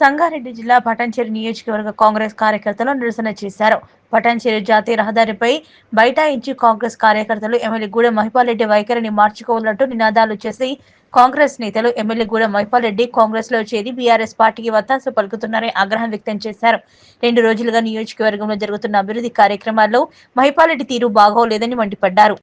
సంగారెడ్డి జిల్లా పటాన్చేరి నియోజకవర్గ కాంగ్రెస్ కార్యకర్తలు నిరసన చేశారు. పటాన్చేరి జాతీయ రహదారిపై బైఠాయించి కాంగ్రెస్ కార్యకర్తలు ఎమ్మెల్యే గూడెం మహిపాల్రెడ్డి వైఖరిని మార్చుకోవాలంటూ నినాదాలు చేసి కాంగ్రెస్ నేతలు ఎమ్మెల్యే గూడెం మహిపాల్రెడ్డి కాంగ్రెస్లో చేరి బీఆర్ఎస్ పార్టీకి వత్తాసు పలుకుతున్నారని ఆగ్రహం వ్యక్తం చేశారు. రెండు రోజులుగా నియోజకవర్గంలో జరుగుతున్న అభివృద్ధి కార్యక్రమాల్లో మహిపాల్రెడ్డి తీరు బాగోలేదని మండిపడ్డారు.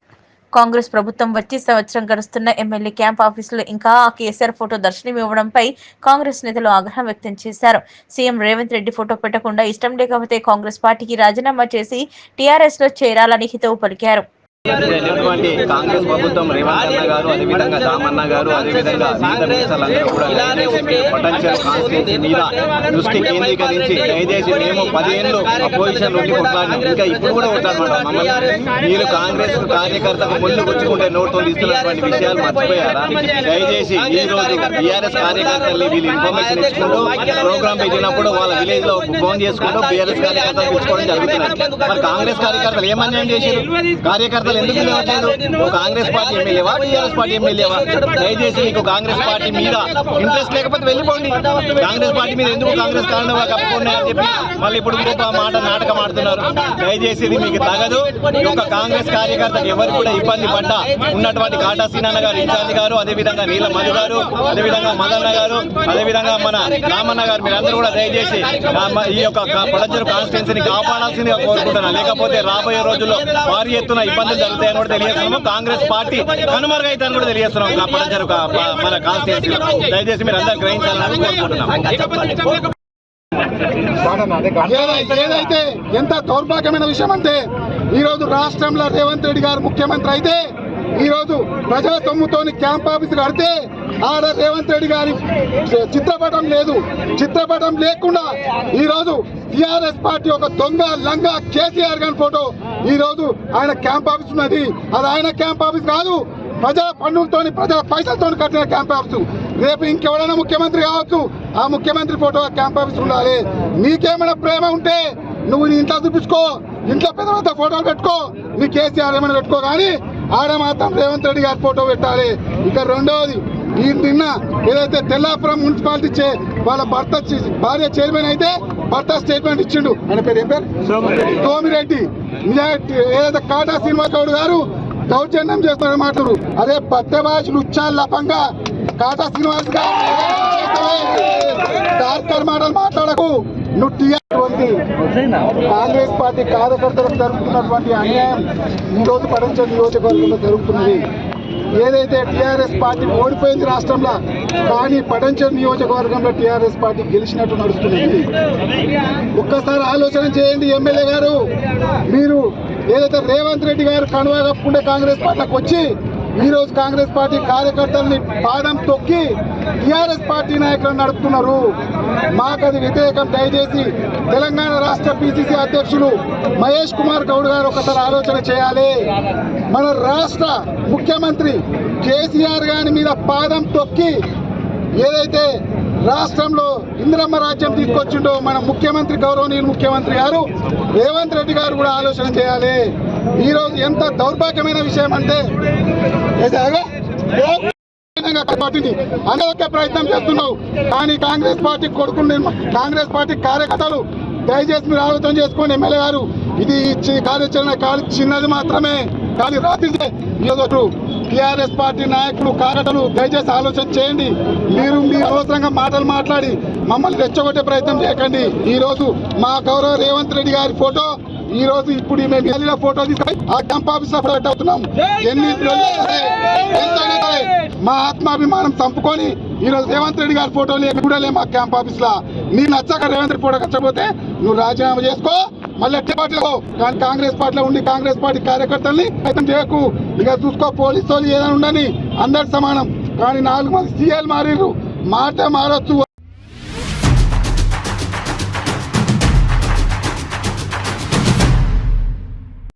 కాంగ్రెస్ ప్రభుత్వం వచ్చి సంవత్సరం గడుస్తున్న ఎమ్మెల్యే క్యాంప్ ఆఫీసులో ఇంకా ఆ కేసీఆర్ ఫోటో దర్శనం ఇవ్వడంపై కాంగ్రెస్ నేతలు ఆగ్రహం వ్యక్తం చేశారు. సీఎం రేవంత్ రెడ్డి ఫోటో పెట్టకుండా ఇష్టం లేకపోతే కాంగ్రెస్ పార్టీకి రాజీనామా చేసి టీఆర్ఎస్లో చేరాలని హితవు పలికారు. వెళ్ళినటువంటి కాంగ్రెస్ ప్రభుత్వం రేవంత్ అన్న గారు అదేవిధంగా దామన్న గారు అదేవిధంగా నేతలందరూ కూడా పొటెన్షియల్ కాన్స్టిట్యూన్సీ మీద దృష్టి కేంద్రీకరించి దయచేసి మేము పదిహేను అపోజిషన్ నుండి కొట్లాడినాం. ఇంకా ఇప్పుడు కూడా కొట్లాడమాట మమ్మల్ని. మీరు కాంగ్రెస్ కార్యకర్తకు ముందు వచ్చుకుంటే నోట్తో ఇస్తున్నటువంటి విషయాలు మర్చిపోయారా? దయచేసి ఈ రోజు బీఆర్ఎస్ కార్యకర్తల్ని వీళ్ళు ఇన్ఫర్మేషన్ ఇచ్చుకుంటూ ప్రోగ్రామ్ పెట్టినప్పుడు వాళ్ళ విలేజ్లో ఫోన్ చేసుకుంటూ బీఆర్ఎస్ కార్యకర్తలు పిలుచుకోవడం జరుగుతున్నది. మరి కాంగ్రెస్ కార్యకర్తలు ఏం అన్యాయం చేశారు? కార్యకర్తలు ఎందుకు లేవట్లేదు నువ్వు కాంగ్రెస్ పార్టీ ఎమ్మెల్యేవా? టీఆర్ఎస్ పార్టీ ఎమ్మెల్యేవా? దయచేసి మీకు కాంగ్రెస్ పార్టీ మీద ఇంట్రెస్ట్ లేకపోతే వెళ్ళిపోండి. కాంగ్రెస్ పార్టీ మీద ఎందుకు కాంగ్రెస్ కారణం కప్పుకోండి అని చెప్పి మళ్ళీ ఇప్పుడు గొప్ప మాట నాటకం ఆడుతున్నారు. దయచేసి ఇది మీకు తగదు. ఒక కాంగ్రెస్ కార్యకర్తకు ఎవరు కూడా ఇబ్బంది పడ్డా ఉన్నటువంటి కాటా సీనన్న గారు ఇన్ఛార్జ్ గారు అదేవిధంగా నీల మధు గారు అదేవిధంగా మదన్న గారు అదేవిధంగా మన రామన్న గారు మీరందరూ కూడా దయచేసి ఈ యొక్క పడంచెరు కాన్స్టిట్యున్సీని కాపాడాల్సిందిగా కోరుకుంటున్నాను లేకపోతే రాబోయే రోజుల్లో భారీ ఎత్తున ఇబ్బందులు జరుగుతాయని కూడా తెలియజేస్తున్నాము. కాంగ్రెస్ పార్టీ కనుమరుగైతే కూడా తెలియజేస్తున్నాం. కా- పడంచెరు మన కాన్స్టిట్యున్సీలో దయచేసి మీరు అందరూ గ్రహించాలని కోరుకుంటున్నాం. ఏదైతే ఎంత దౌర్భాగ్యమైన విషయం అంటే ఈరోజు రాష్ట్రంలో రేవంత్ రెడ్డి గారు ముఖ్యమంత్రి అయితే ఈరోజు ప్రజా సొమ్ముతోని క్యాంప్ ఆఫీస్ కడితే ఆడ రేవంత్ రెడ్డి గారి చిత్రపటం లేదు. చిత్రపటం లేకుండా ఈరోజు టిఆర్ఎస్ పార్టీ ఒక దొంగ లంగా కేసీఆర్ గారి ఫోటో ఈరోజు ఆయన క్యాంప్ ఆఫీస్ ఉన్నది. అది ఆయన క్యాంప్ ఆఫీస్ కాదు. ప్రజల పన్నులతో ప్రజల పైసలతో కట్టిన క్యాంప్ ఆఫీసు. రేపు ఇంకెవరైనా ముఖ్యమంత్రి కావచ్చు ఆ ముఖ్యమంత్రి ఫోటో క్యాంప్ ఆఫీస్ ఉండాలి. నీకేమైనా ప్రేమ ఉంటే నువ్వు నీ ఇంట్లో చూపించుకో. ఇంట్లో పెద్ద పెద్ద ఫోటోలు పెట్టుకో. నీ కేసీఆర్ ఏమైనా పెట్టుకో కానీ ఆడ మాత్రం రేవంత్ రెడ్డి గారి ఫోటో పెట్టాలి. ఇక రెండవది ఈ నిన్న ఏదైతే తెల్లాపురం మున్సిపాలిటీ చే వాళ్ళ భర్త భార్య చైర్మన్ అయితే భర్త స్టేట్మెంట్ ఇచ్చిండు. ఆయన పేరు ఏం పేరు? సోమిరెడ్డి. ఏదైతే కాటా శ్రీనివాస్ గౌడ్ గారు దౌర్జన్యం చేస్తున్న మాటలు అదే పట్టె భాషలు ఉచ్చాల్లపంగా కాటా శ్రీనివాస్ గారు మాటలు మాట్లాడకు. నువ్వు కాంగ్రెస్ పార్టీ కార్యకర్తలకు జరుగుతున్నటువంటి అన్యాయం ఈ రోజు పడంచల్ నియోజకవర్గంలో జరుగుతున్నది. ఏదైతే టీఆర్ఎస్ పార్టీ ఓడిపోయింది రాష్ట్రంలో కానీ పటంచర్ నియోజకవర్గంలో టీఆర్ఎస్ పార్టీ గెలిచినట్టు నడుస్తున్నది ఒక్కసారి ఆలోచన చేయండి ఎమ్మెల్యే గారు. మీరు ఏదైతే రేవంత్ రెడ్డి గారు కనువ కప్పుకుంటే కాంగ్రెస్ పార్టీకి వచ్చి ఈరోజు కాంగ్రెస్ పార్టీ కార్యకర్తల్ని పాదం తొక్కి టీఆర్ఎస్ పార్టీ నాయకులను నడుపుతున్నారు. మాకు అది వ్యతిరేకం. దయచేసి తెలంగాణ రాష్ట్ర పిసిసి అధ్యక్షులు మహేష్ కుమార్ గౌడ్ గారు ఒకసారి ఆలోచన చేయాలి. మన రాష్ట్ర ముఖ్యమంత్రి కేసీఆర్ గారి మీద పాదం తొక్కి ఏదైతే రాష్ట్రంలో ఇందిరమ్మ రాజ్యం తీసుకొచ్చిండో మన ముఖ్యమంత్రి గౌరవనీయులు ముఖ్యమంత్రి గారు రేవంత్ రెడ్డి గారు కూడా ఆలోచన చేయాలి. ఈరోజు ఎంత దౌర్భాగ్యమైన విషయం అంటే పార్టీని అనవక ప్రయత్నం చేస్తున్నావు కానీ కాంగ్రెస్ పార్టీ కొడుకుని కాంగ్రెస్ పార్టీ కార్యకర్తలు దయచేసి మీరు ఆలోచన చేసుకోండి ఎమ్మెల్యే గారు ఇది కార్యాచరణ కాదు చిన్నది మాత్రమే. కానీ రాత్రి ఈరోజు టిఆర్ఎస్ పార్టీ నాయకులు కార్యకర్తలు దయచేసి ఆలోచన చేయండి. మీరు మీ అవసరంగా మాటలు మాట్లాడి మమ్మల్ని రెచ్చగొట్టే ప్రయత్నం చేయకండి. ఈ రోజు మా గౌరవ రేవంత్ రెడ్డి గారి ఫోటో ఈ రోజు ఇప్పుడు మేము వెళ్ళిన ఫోటో తీసుకొని ఆ క్యాంప్ ఆఫీస్లో అవుతున్నాం. ఎన్ని మా ఆత్మాభిమానం చంపుకొని ఈ రోజు రేవంత్ రెడ్డి గారి ఫోటోలు లేక కూడా మా క్యాంప్ ఆఫీస్ లా నీ నచ్చక రేవంత్ రెడ్డి ఫోటో కచ్చపోతే నువ్వు రాజీనామా చేసుకో మళ్ళీ ఎట్టి పార్టీలో కానీ కాంగ్రెస్ పార్టీలో ఉండి కాంగ్రెస్ పార్టీ కార్యకర్తల్ని ప్రయత్నం చేయకు. ఇక చూసుకో పోలీసు వాళ్ళు ఏదైనా ఉండని అందరు సమానం. కానీ నాలుగు మంది సీఎల్ మారిర్రు. మాట మారొచ్చు.